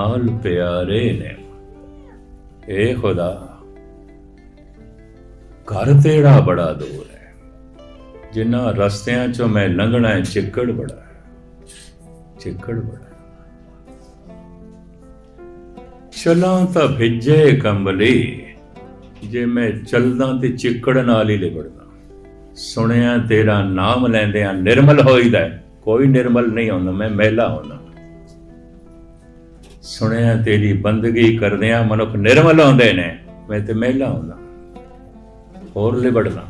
ਨਾਲ ਪਿਆਰੇ ਨੇ। ਏ ਖੁਦਾ, ਘਰ ਤੇਰਾ ਬੜਾ ਦੂਰ ਹੈ। ਜਿਨ੍ਹਾਂ ਰਸਤਿਆਂ ਚੋਂ ਮੈਂ ਲੰਘਣਾ ਹੈ, ਚਿੱਕੜ ਬੜਾ ਚਿੱਕੜ ਬੜਾ ਚਲਾਂ ਤਾਂ ਭਿੱਜੇ ਕੰਬਲੀ, ਜੇ ਮੈਂ ਚਲਦਾ ਤੇ ਚਿੱਕੜ ਨਾਲ ਹੀ ਲਿਬੜਦਾ। ਸੁਣਿਆ ਤੇਰਾ ਨਾਮ ਲੈਂਦਿਆਂ ਨਿਰਮਲ ਹੋਈਦਾ ਹੈ। ਕੋਈ ਨਿਰਮਲ ਨਹੀਂ ਹੁੰਦਾ, ਮੈਂ ਮਹਿਲਾ ਹੁੰਦਾ। ਸੁਣਿਆ ਤੇਰੀ ਬੰਦਗੀ ਕਰਦਿਆਂ ਮਨੁੱਖ ਨਿਰਮਲ ਹੁੰਦੇ ਨੇ। ਮੈਂ ਤੇ ਮਹਿਲਾ ਹੁੰਦਾ। ਹੋਰ ਲਿਬੜਦਾ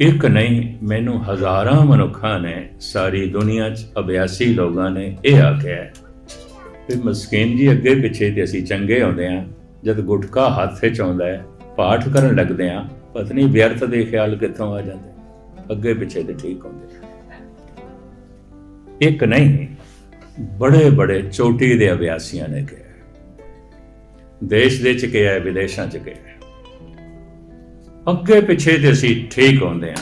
ਇੱਕ ਨਹੀਂ, ਮੈਨੂੰ ਹਜ਼ਾਰਾਂ ਮਨੁੱਖਾਂ ਨੇ, ਸਾਰੀ ਦੁਨੀਆ 'ਚ ਅਭਿਆਸੀ ਲੋਕਾਂ ਨੇ ਇਹ ਆਖਿਆ ਹੈ। ਵੀ ਮਸਕੀਨ ਜੀ ਅੱਗੇ ਪਿੱਛੇ ਤੇ ਅਸੀਂ ਚੰਗੇ ਹੁੰਦੇ ਆ ਜਦ ਗੁਟਕਾ ਹੱਥ 'ਚ ਆਉਂਦਾ ਹੈ, ਪਾਠ ਕਰਨ ਲੱਗਦੇ ਆ ਪਤਨੀ ਵਿਅਰਥ ਦੇ ਖਿਆਲ ਕਿੱਥੋਂ ਆ ਜਾਂਦੇ? ਅੱਗੇ ਪਿੱਛੇ ਤੇ ਠੀਕ ਹੁੰਦੇ। ਇੱਕ ਨਹੀਂ ਬੜੇ ਬੜੇ ਚੋਟੀ ਦੇ ਅਭਿਆਸੀਆਂ ਨੇ ਕਿਹਾ। ਦੇਸ਼ ਦੇ ਚ ਕਿਹਾ, ਵਿਦੇਸ਼ਾਂ ਚ ਕਿਹਾ। ਅੱਗੇ ਪਿੱਛੇ ਤੇ ਅਸੀਂ ਠੀਕ ਹੁੰਦੇ ਆ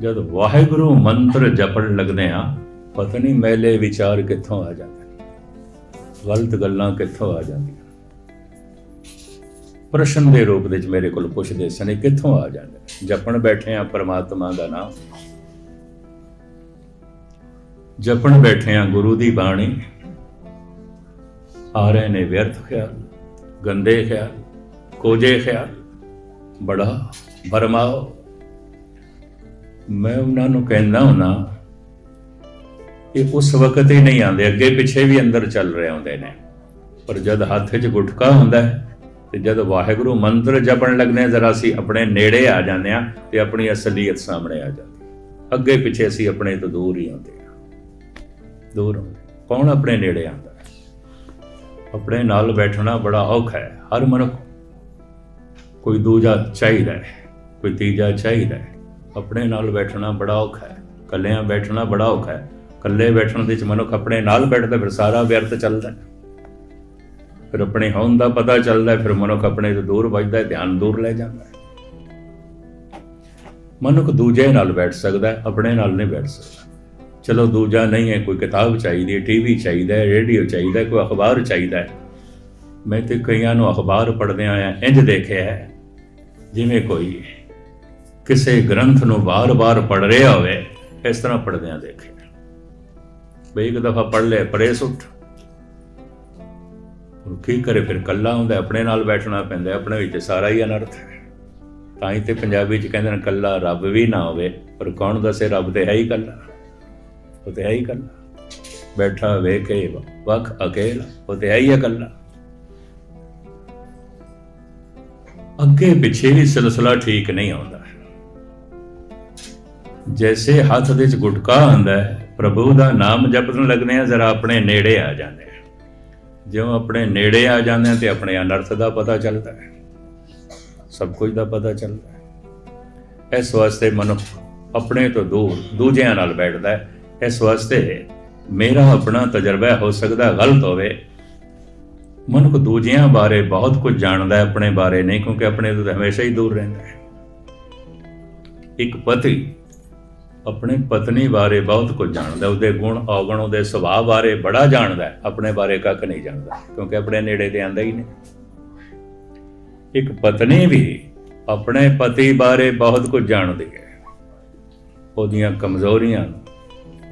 ਜਦ ਵਾਹਿਗੁਰੂ ਮੰਤਰ ਜਪਣ ਲੱਗਦੇ ਆ ਪਤਾ ਨਹੀਂ ਮੈਲੇ ਵਿਚਾਰ ਕਿੱਥੋਂ ਆ ਜਾਂਦੇ ਗਲਤ ਗੱਲਾਂ ਕਿੱਥੋਂ ਆ ਜਾਂਦੀਆਂ? ਪ੍ਰਸ਼ਨ ਦੇ ਰੂਪ ਵਿੱਚ ਮੇਰੇ ਕੋਲ ਪੁੱਛਦੇ ਸਨ ਕਿੱਥੋਂ ਆ ਜਾਂਦੇ ਜਪਣ ਬੈਠੇ ਆ ਪਰਮਾਤਮਾ ਦਾ ਨਾਮ। ਜਪਣ ਬੈਠੇ ਆ ਗੁਰੂ ਦੀ ਬਾਣੀ। ਆ ਰਹੇ ਨੇ ਵਿਅਰਥ ਖਿਆਲ, ਗੰਦੇ ਖਿਆਲ ਕੋਜੇ ਖਿਆਲ, ਬੜਾ ਬਰਮਾਓ। ਮੈਂ ਉਹਨਾਂ ਨੂੰ ਕਹਿੰਦਾ ਹੁਣਾ ਇਹ ਉਸ ਵਕਤ ਹੀ ਨਹੀਂ ਆਉਂਦੇ, ਅੱਗੇ ਪਿੱਛੇ ਵੀ ਅੰਦਰ ਚੱਲ ਰਹੇ ਹੁੰਦੇ ਨੇ। ਪਰ ਜਦ ਹੱਥ 'ਚ ਗੁਟਕਾ ਹੁੰਦਾ ਹੈ, ਤੇ ਜਦ ਵਾਹਿਗੁਰੂ ਮੰਤਰ ਜਪਣ ਲੱਗਦੇ ਜ਼ਰਾ ਅਸੀਂ ਆਪਣੇ ਨੇੜੇ ਆ ਜਾਂਦੇ ਆ, ਤੇ ਆਪਣੀ ਅਸਲੀਅਤ ਸਾਹਮਣੇ ਆ ਜਾਂਦੀ। ਅੱਗੇ ਪਿੱਛੇ ਅਸੀਂ ਆਪਣੇ ਤੋਂ ਦੂਰ ਹੀ ਹੁੰਦੇ ਦੂਰ ਕੌਣ ਆਪਣੇ ਨੇੜੇ ਆਉਂਦਾ ਆਪਣੇ ਨਾਲ ਬੈਠਣਾ ਬੜਾ ਔਖਾ ਹੈ, ਹਰ ਮਨੁੱਖ ਕੋਈ ਦੂਜਾ ਚਾਹੀਦਾ ਹੈ, ਕੋਈ ਤੀਜਾ ਚਾਹੀਦਾ ਹੈ। ਆਪਣੇ ਨਾਲ ਬੈਠਣਾ ਬੜਾ ਔਖਾ ਹੈ, ਇਕੱਲਿਆਂ ਬੈਠਣਾ ਬੜਾ ਔਖਾ ਹੈ। ਇਕੱਲੇ ਬੈਠਣ ਦੇ ਵਿੱਚ ਮਨੁੱਖ ਆਪਣੇ ਨਾਲ ਬੈਠਦਾ, ਫਿਰ ਸਾਰਾ ਵਿਅਰਥ ਚੱਲਦਾ ਫਿਰ ਆਪਣੇ ਹੋਣ ਦਾ ਪਤਾ ਚੱਲਦਾ ਫਿਰ ਮਨੁੱਖ ਆਪਣੇ ਤੋਂ ਦੂਰ ਵੱਜਦਾ ਧਿਆਨ ਦੂਰ ਲੈ ਜਾਂਦਾ ਮਨੁੱਖ ਦੂਜੇ ਨਾਲ ਬੈਠ ਸਕਦਾ ਆਪਣੇ ਨਾਲ ਨਹੀਂ ਬੈਠ ਸਕਦਾ। ਚਲੋ ਦੂਜਾ ਨਹੀਂ ਹੈ ਕੋਈ ਕਿਤਾਬ ਚਾਹੀਦੀ ਹੈ ਟੀਵੀ ਚਾਹੀਦਾ ਹੈ ਰੇਡੀਓ ਚਾਹੀਦਾ ਹੈ ਕੋਈ ਅਖਬਾਰ ਚਾਹੀਦਾ ਹੈ। ਮੈਂ ਤੇ ਕਈਆਂ ਨੂੰ ਅਖਬਾਰ ਪੜ੍ਹਦਿਆਂ ਆਇਆ ਇੰਜ ਦੇਖਿਆ ਹੈ ਜਿਵੇਂ ਕੋਈ ਕਿਸੇ ਗ੍ਰੰਥ ਨੂੰ ਵਾਰ-ਵਾਰ ਪੜ੍ਹ ਰਿਹਾ ਹੋਵੇ ਇਸ ਤਰ੍ਹਾਂ ਪੜ੍ਹਦਿਆਂ ਦੇਖਿਆ। ਬਈ ਇੱਕ ਦਫਾ ਪੜ੍ਹ ਲਿਆ ਪਰੇ ਸੁੱਟ। ਹੁਣ ਕੀ ਕਰੇ ਫਿਰ ਕੱਲਾ ਹੁੰਦਾ ਆਪਣੇ ਨਾਲ ਬੈਠਣਾ ਪੈਂਦਾ ਹੈ, ਆਪਣੇ ਵਿੱਚ ਸਾਰਾ ਹੀ ਅਨਰਥ ਹੈ। ਤਾਂ ਹੀ ਤੇ ਪੰਜਾਬੀ ਚ ਕਹਿੰਦੇ ਨੇ ਕੱਲਾ ਰੱਬ ਵੀ ਨਾ ਹੋਵੇ ਪਰ ਕੌਣ ਦੱਸੇ ਰੱਬ ਤੇ ਹੈ ਹੀ ਕੱਲਾ ਉਹ ਤੇ ਹੈ ਹੀ ਕੱਲਾ ਬੈਠਾ ਵੇਖੇ ਵਕ ਅਕੇਲਾ ਉਹ ਤੇ ਹੈ ਹੀ ਇਕੱਲਾ। ਅੱਗੇ ਪਿੱਛੇ ਵੀ ਸਿਲਸਿਲਾ ਠੀਕ ਨਹੀਂ ਆਉਂਦਾ। ਜੈਸੇ ਹੱਥ ਦੇ ਵਿੱਚ ਗੁਟਕਾ ਆਂਦਾ ਹੈ, ਪ੍ਰਭੂ ਦਾ ਨਾਮ ਜਪਣ ਲੱਗਦੇ ਆ ਜ਼ਰਾ ਆਪਣੇ ਨੇੜੇ ਆ ਜਾਂਦੇ ਆ ਜਿਉਂ ਆਪਣੇ ਨੇੜੇ ਆ ਜਾਂਦੇ ਆ ਤੇ ਆਪਣੇ ਅਨਰਥ ਦਾ ਪਤਾ ਚੱਲਦਾ ਹੈ। ਸਭ ਕੁਝ ਦਾ ਪਤਾ ਚੱਲਦਾ ਹੈ। ਇਸ ਵਾਸਤੇ ਮਨੁੱਖ ਆਪਣੇ ਤੋਂ ਦੂਰ, ਦੂਜਿਆਂ ਨਾਲ ਬੈਠਦਾ ਹੈ। ਇਸ ਵਾਸਤੇ ਮੇਰਾ ਆਪਣਾ ਤਜਰਬਾ ਹੋ ਸਕਦਾ, ਗਲਤ ਹੋਵੇ। ਮਨੁੱਖ ਦੂਜਿਆਂ ਬਾਰੇ ਬਹੁਤ ਕੁਝ ਜਾਣਦਾ ਹੈ, ਆਪਣੇ ਬਾਰੇ ਨਹੀਂ, ਕਿਉਂਕਿ ਆਪਣੇ ਤੋਂ ਹਮੇਸ਼ਾ ਹੀ ਦੂਰ ਰਹਿੰਦਾ ਹੈ। ਇੱਕ ਪਤੀ ਆਪਣੇ ਪਤਨੀ ਬਾਰੇ ਬਹੁਤ ਕੁਝ ਜਾਣਦਾ ਉਹਦੇ ਗੁਣ, ਔਗਣ, ਉਹਦੇ ਸੁਭਾਅ ਬਾਰੇ ਬੜਾ ਜਾਣਦਾ ਹੈ, ਆਪਣੇ ਬਾਰੇ ਕੱਖ ਨਹੀਂ ਜਾਣਦਾ, ਕਿਉਂਕਿ ਆਪਣੇ ਨੇੜੇ ਤੇ ਆਂਦਾ ਹੀ ਨਹੀਂ। ਇੱਕ ਪਤਨੀ ਵੀ ਆਪਣੇ ਪਤੀ ਬਾਰੇ ਬਹੁਤ ਕੁਝ ਜਾਣਦੀ ਹੈ। ਉਹਦੀਆਂ ਕਮਜ਼ੋਰੀਆਂ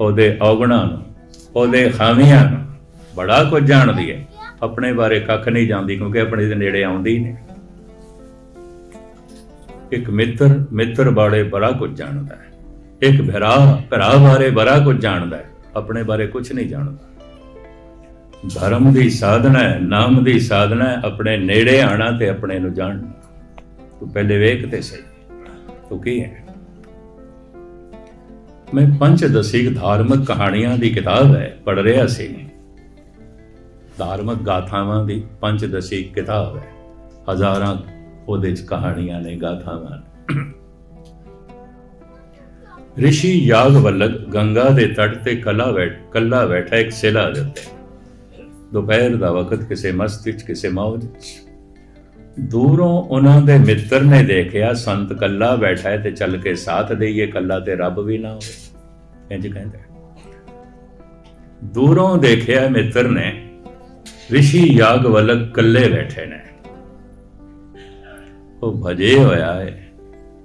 ਉਹਦੇ ਔਗਣਾਂ ਨੂੰ, ਉਹਦੇ ਖਾਮੀਆਂ ਨੂੰ, ਬੜਾ ਕੁਝ ਜਾਣਦੀ ਹੈ। ਆਪਣੇ ਬਾਰੇ ਕੱਖ ਨਹੀਂ ਜਾਣਦੀ ਕਿਉਂਕਿ ਆਪਣੇ ਦੇ ਨੇੜੇ ਆਉਂਦੀ ਹੀ ਨਹੀਂ। ਇੱਕ ਮਿੱਤਰ ਮਿੱਤਰ ਬਾਰੇ ਬੜਾ ਕੁਝ ਜਾਣਦਾ ਹੈ। ਇੱਕ ਭਰਾ ਭਰਾ ਬਾਰੇ ਬੜਾ ਕੁਝ ਜਾਣਦਾ ਹੈ। ਆਪਣੇ ਬਾਰੇ ਕੁਝ ਨਹੀਂ ਜਾਣਦਾ। ਧਰਮ ਦੀ ਸਾਧਨਾ ਹੈ, ਨਾਮ ਦੀ ਸਾਧਨਾ ਹੈ, ਆਪਣੇ ਨੇੜੇ ਆਣਾ ਤੇ ਆਪਣੇ ਨੂੰ ਜਾਣਨਾ ਤੂੰ ਪਹਿਲੇ ਵੇਖ ਤੇ ਸਹੀ। ਤੂੰ ਕੀ ਹੈ? ਮੈਂ ਪੰਜ ਦਸਿਕ ਧਾਰਮਿਕ ਕਹਾਣੀਆਂ ਦੀ ਕਿਤਾਬ ਹੈ ਪੜ ਰਿਹਾ ਸੀ। ਧਾਰਮਿਕ ਗਾਥਾਵਾਂ ਦੀ ਪੰਜ ਕਿਤਾਬ ਹੈ। ਹਜ਼ਾਰਾਂ ਉਹਦੇ ਚ ਕਹਾਣੀਆਂ ਨੇ, ਗਾਥਾਵਾਂ ਨੇ। ਰਿਸ਼ੀ ਯਾਗਵਲਕ ਗੰਗਾ ਦੇ ਤਟ ਤੇ ਕਲਾ ਬੈਠ ਕੱਲਾ ਬੈਠਾ ਇੱਕ ਸਿਲਾ ਦੇ ਉੱਤੇ। ਦੁਪਹਿਰ ਦਾ ਵਕਤ ਕਿਸੇ ਮਸਤੀ 'ਚ, ਕਿਸੇ ਮੌਜ 'ਚ। ਦੂਰੋਂ ਉਹਨਾਂ ਦੇ ਮਿੱਤਰ ਨੇ ਦੇਖਿਆ, ਸੰਤ ਕੱਲਾ ਬੈਠਾ ਹੈ ਤੇ ਚੱਲ ਕੇ ਸਾਥ ਦੇਈਏ, ਕੱਲਾ ਤੇ ਰੱਬ ਵੀ ਨਾ ਹੋਵੇ। ਇੰਜ ਕਹਿੰਦਾ ਦੂਰੋਂ ਦੇਖਿਆ ਮਿੱਤਰ ਨੇ, ਰਿਸ਼ੀ ਯਾਗਵਲਕ ਕੱਲੇ ਬੈਠੇ ਨੇ। ਉਹ ਭਜੇ ਹੋਇਆ ਹੈ।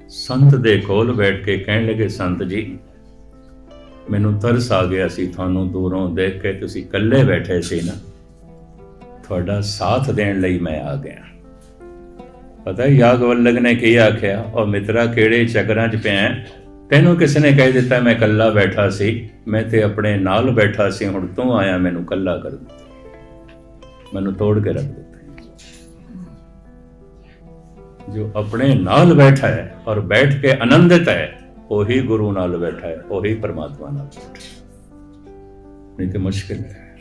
ਸੰਤ ਦੇ ਕੋਲ ਬੈਠ ਕੇ ਕਹਿਣ ਲੱਗੇ, ਸੰਤ ਜੀ, ਮੈਨੂੰ ਤਰਸ ਆ ਗਿਆ ਸੀ ਤੁਹਾਨੂੰ ਦੂਰੋਂ ਦੇਖ ਕੇ ਤੁਸੀਂ ਇਕੱਲੇ ਬੈਠੇ ਸੀ ਨਾ। ਤੁਹਾਡਾ ਸਾਥ ਦੇਣ ਲਈ ਮੈਂ ਆ ਗਿਆ। ਪਤਾ ਯਾਗਵਲਕ ਨੇ ਕੀ ਆਖਿਆ? ਉਹ ਮਿੱਤਰਾ, ਕਿਹੜੇ ਚੱਕਰਾਂ 'ਚ ਪਿਆ ਤੈਨੂੰ ਕਿਸ ਨੇ ਕਹਿ ਦਿੱਤਾ, ਮੈਂ ਇਕੱਲਾ ਬੈਠਾ ਸੀ? ਮੈਂ ਤੇ ਆਪਣੇ ਨਾਲ ਬੈਠਾ ਸੀ, ਹੁਣ ਤੂੰ ਆਇਆ, ਮੈਨੂੰ ਇਕੱਲਾ ਕਰ ਦਿੱਤਾ ਮੈਨੂੰ ਤੋੜ ਕੇ ਰੱਖ ਦਿੱਤਾ। ਜੋ ਆਪਣੇ ਨਾਲ ਬੈਠਾ ਹੈ ਔਰ ਬੈਠ ਕੇ ਆਨੰਦਿਤ ਹੈ, ਉਹੀ ਗੁਰੂ ਨਾਲ ਬੈਠਾ ਹੈ, ਉਹੀ ਪਰਮਾਤਮਾ ਨਾਲ ਬੈਠਾ ਹੈ। ਨਹੀਂ ਤੇ ਮੁਸ਼ਕਿਲ ਹੈ।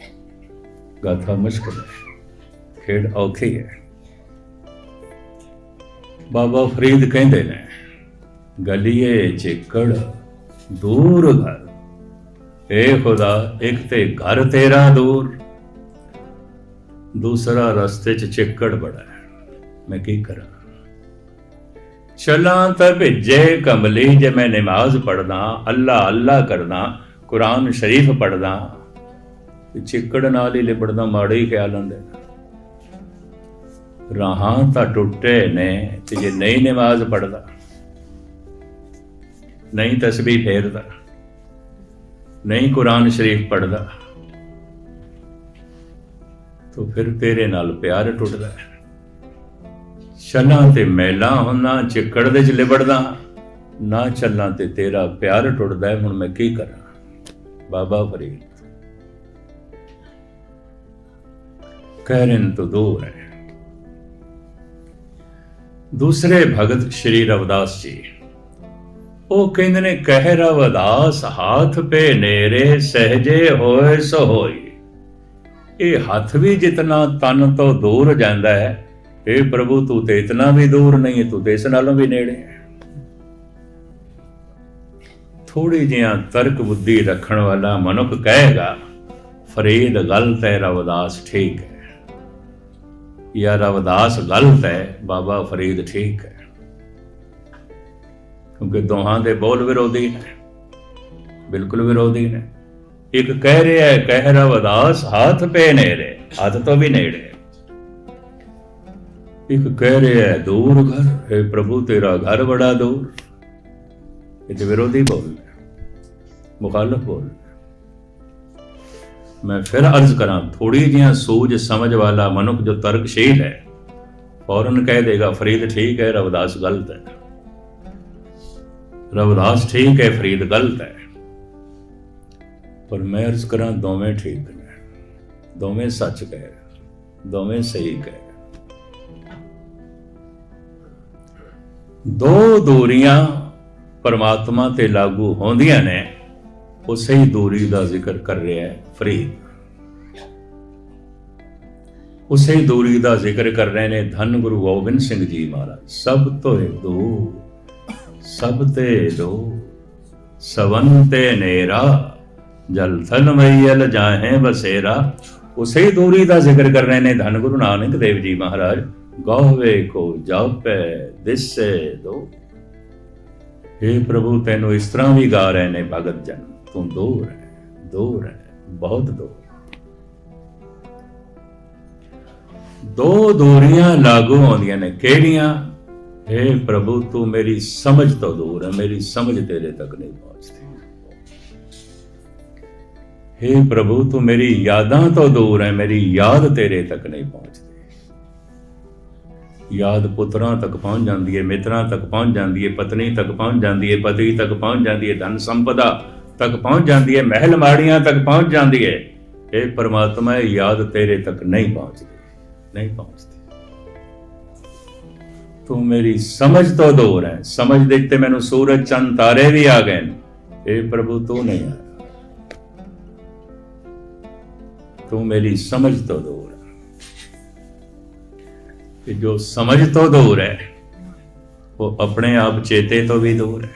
ਗਾਥਾ ਮੁਸ਼ਕਿਲ ਹੈ। ਖੇਡ ਔਖੀ ਹੈ। ਬਾਬਾ ਫਰੀਦ ਕਹਿੰਦੇ ਨੇ, ਗਲੀਏ ਚਿੱਕੜ ਦੂਰ ਘਰ, ਏ ਖੁਦਾ ਇੱਕ ਤੇ ਘਰ ਤੇਰਾ ਦੂਰ, ਦੂਸਰਾ ਰਸਤੇ 'ਚ ਚਿੱਕੜ ਬੜਾ ਹੈ। ਮੈਂ ਕੀ ਕਰਾਂ? ਚਲਾਂ ਤਾਂ ਭਿੱਜੇ ਕਮਲੀ, ਜੇ ਮੈਂ ਨਮਾਜ਼ ਪੜਦਾ ਅੱਲਾ ਅੱਲਾ ਕਰਦਾ, ਕੁਰਾਨ ਸ਼ਰੀਫ ਪੜਦਾ ਤੇ ਚਿੱਕੜ ਨਾਲ ਹੀ ਲਿਬੜਦਾ, ਮਾੜੇ ਹੀ ਖਿਆਲ ਹੁੰਦੇ ਨੇ। ਰਾਹਾਂ ਤਾਂ ਟੁੱਟੇ ਨੇ ਤੇ ਜੇ ਨਹੀਂ ਨਮਾਜ਼ ਪੜਦਾ ਨਹੀਂ ਤਸਬੀਹ ਫੇਰਦਾ, ਨਹੀਂ ਕੁਰਾਨ ਸ਼ਰੀਫ ਪੜਦਾ ਤੋ ਫਿਰ ਤੇਰੇ ਨਾਲ ਪਿਆਰ ਟੁੱਟਦਾ ਹੈ। ਚੱਲਾਂ ਤੇ ਮੈਲਾ ਹੁੰਨਾ, ਚਿੱਕੜ ਦੇ ਚ ਲਿਬੜਦਾ, ਨਾ ਚੱਲਾਂ ਤੇ ਤੇਰਾ ਪਿਆਰ ਟੁੱਟਦਾ ਹੈ, ਹੁਣ ਮੈਂ ਕੀ ਕਰਾਂ? ਬਾਬਾ ਫਰੀਦ ਕਹਿਰਨ ਤੋਂ ਦੂਰ ਹੈ। ਦੂਸਰੇ ਭਗਤ ਸ਼੍ਰੀ ਰਵਿਦਾਸ ਜੀ। ਉਹ ਕਹਿੰਦੇ ਨੇ, ਕਹਿ ਰਵਿਦਾਸ, ਹੱਥ ਪੇ ਨੇਰੇ, ਸਹਜੇ ਹੋਏ ਸੋ ਹੋਈ ਇਹ ਹੱਥ ਵੀ ਜਿਤਨਾ ਤਨ ਤੋਂ ਦੂਰ ਜਾਂਦਾ ਹੈ ਇਹ ਪ੍ਰਭੂ ਤੂੰ ਤੇ ਇਤਨਾ ਵੀ ਦੂਰ ਨਹੀਂ ਹੈ ਤੂੰ ਤੇ ਇਸ ਨਾਲੋਂ ਵੀ ਨੇੜੇ ਥੋੜੀ ਜਿਹਾ ਤਰਕ ਬੁੱਧੀ ਰੱਖਣ ਵਾਲਾ ਮਨੁੱਖ ਕਹੇਗਾ ਫਰੀਦ ਗਲਤ ਹੈ ਰਵਦਾਸ ਠੀਕ ਹੈ। ਜਾਂ ਰਵਿਦਾਸ ਗਲਤ ਹੈ, ਬਾਬਾ ਫਰੀਦ ਠੀਕ ਹੈ। ਕਿਉਂਕਿ ਦੋਹਾਂ ਦੇ ਬੋਲ ਵਿਰੋਧੀ ਨੇ, ਬਿਲਕੁਲ ਵਿਰੋਧੀ ਨੇ। ਇੱਕ ਕਹਿ ਰਿਹਾ ਹੈ ਕਹਿ ਰਵਦਾਸ ਹੱਥ ਪੇ ਨੇੜੇ, ਹੱਥ ਤੋਂ ਵੀ ਨੇੜੇ। ਇੱਕ ਕਹਿ ਰਿਹਾ ਹੈ, ਦੂਰ ਘਰ, ਹੈ ਪ੍ਰਭੂ ਤੇਰਾ ਘਰ ਬੜਾ ਦੂਰ। ਇਹ ਵਿਰੋਧੀ ਬੋਲ ਮੁਖਾਲਫ ਬੋਲ ਮੈਂ ਫਿਰ ਅਰਜ਼ ਕਰਾਂ ਥੋੜੀ ਜਿਹਾ ਸੂਝ ਸਮਝ ਵਾਲਾ ਮਨੁੱਖ ਜੋ ਤਰਕਸ਼ੀਲ ਹੈ, ਫੌਰਨ ਕਹਿ ਦੇਗਾ, ਫਰੀਦ ਠੀਕ ਹੈ, ਰਵਦਾਸ ਗਲਤ ਹੈ। ਰਵਦਾਸ ਠੀਕ ਹੈ, ਫਰੀਦ ਗਲਤ ਹੈ। ਪਰ ਮੈਂ ਅਰਜ਼ ਕਰਾਂ, ਦੋਵੇਂ ਠੀਕ ਨੇ। ਦੋਵੇਂ ਸੱਚ ਕਹਿ, ਦੋਵੇਂ ਸਹੀ ਕਹਿ। ਦੋ ਦੂਰੀਆਂ ਪਰਮਾਤਮਾ ਤੇ ਲਾਗੂ ਹੁੰਦੀਆਂ ਨੇ। ਉਸੇ ਹੀ ਦੂਰੀ ਦਾ ਜ਼ਿਕਰ ਕਰ ਰਿਹਾ ਹੈ, ਫਰੀਦ। ਉਸੇ ਦੂਰੀ ਦਾ ਜ਼ਿਕਰ ਕਰ ਰਹੇ ਨੇ ਧੰਨ ਗੁਰੂ ਗੋਬਿੰਦ ਸਿੰਘ ਜੀ ਮਹਾਰਾਜ। ਸਭ ਤੋਂ ਦੋ, ਸਭ ਤੇ ਦੋ, ਸਵਨ ਤੇ ਨੇਰਾ, ਜਲ ਥਨ ਮਈਲ ਜਾਹੇ ਬਸੇਰਾ। ਉਸੇ ਦੂਰੀ ਦਾ ਜ਼ਿਕਰ ਕਰ ਰਹੇ ਨੇ ਧੰਨ ਗੁਰੂ ਨਾਨਕ ਦੇਵ ਜੀ ਮਹਾਰਾਜ। ਗੋਵੇ ਕੋ ਜਾਪੇ, ਦਿਸੇ ਦੋ। हे ਪ੍ਰਭੂ, ਤੈਨੂੰ ਇਸ ਤਰ੍ਹਾਂ ਵੀ ਗਾ ਰਹੇ ਨੇ ਭਗਤ ਜਨ। ਤੂੰ ਦੂਰ ਹੈ ਦੂਰ ਹੈ ਬਹੁਤ ਦੂਰ ਦੋ ਦੂਰੀਆਂ ਲਾਗੂ ਹੁੰਦੀਆਂ ਨੇ ਕਿਹੜੀਆਂ हे ਪ੍ਰਭੂ ਤੂੰ ਮੇਰੀ ਸਮਝ ਤੋਂ ਦੂਰ ਹੈ ਮੇਰੀ ਸਮਝ ਤੇਰੇ ਤੱਕ ਨਹੀਂ ਪਹੁੰਚਦੀ हे ਪ੍ਰਭੂ ਤੂੰ ਮੇਰੀ ਯਾਦਾਂ ਤੋਂ ਦੂਰ ਹੈ ਮੇਰੀ ਯਾਦ ਤੇਰੇ ਤੱਕ ਨਹੀਂ ਪਹੁੰਚਦੀ ਯਾਦ ਪੁੱਤਰਾਂ ਤੱਕ ਪਹੁੰਚ ਜਾਂਦੀ ਹੈ ਮਿੱਤਰਾਂ ਤੱਕ ਪਹੁੰਚ ਜਾਂਦੀ ਹੈ ਪਤਨੀ ਤੱਕ ਪਹੁੰਚ ਜਾਂਦੀ ਹੈ ਪਤੀ ਤੱਕ ਪਹੁੰਚ ਜਾਂਦੀ ਹੈ ਧਨ ਸੰਪਦਾ ਤੱਕ ਪਹੁੰਚ ਜਾਂਦੀ ਹੈ ਮਹਿਲ ਮਾੜੀਆਂ ਤੱਕ ਪਹੁੰਚ ਜਾਂਦੀ ਹੈ ਇਹ ਪਰਮਾਤਮਾ ਇਹ ਯਾਦ ਤੇਰੇ ਤੱਕ ਨਹੀਂ ਪਹੁੰਚਦੀ ਨਹੀਂ ਪਹੁੰਚਦੀ। ਤੂੰ ਮੇਰੀ ਸਮਝ ਤੋਂ ਦੂਰ ਹੈ ਸਮਝ ਦੇ ਤੇ ਮੈਨੂੰ ਸੂਰਜ, ਚੰਦ, ਤਾਰੇ ਵੀ ਆ ਗਏ ਨੇ, ਇਹ ਪ੍ਰਭੂ ਤੂੰ ਨਹੀਂ ਆ। ਤੂੰ ਮੇਰੀ ਸਮਝ ਤੋਂ ਦੂਰ ਹੈ ਕਿ ਜੋ ਸਮਝ ਤੋਂ ਦੂਰ ਹੈ ਉਹ ਆਪਣੇ ਆਪ ਚੇਤੇ ਤੋਂ ਵੀ ਦੂਰ ਹੈ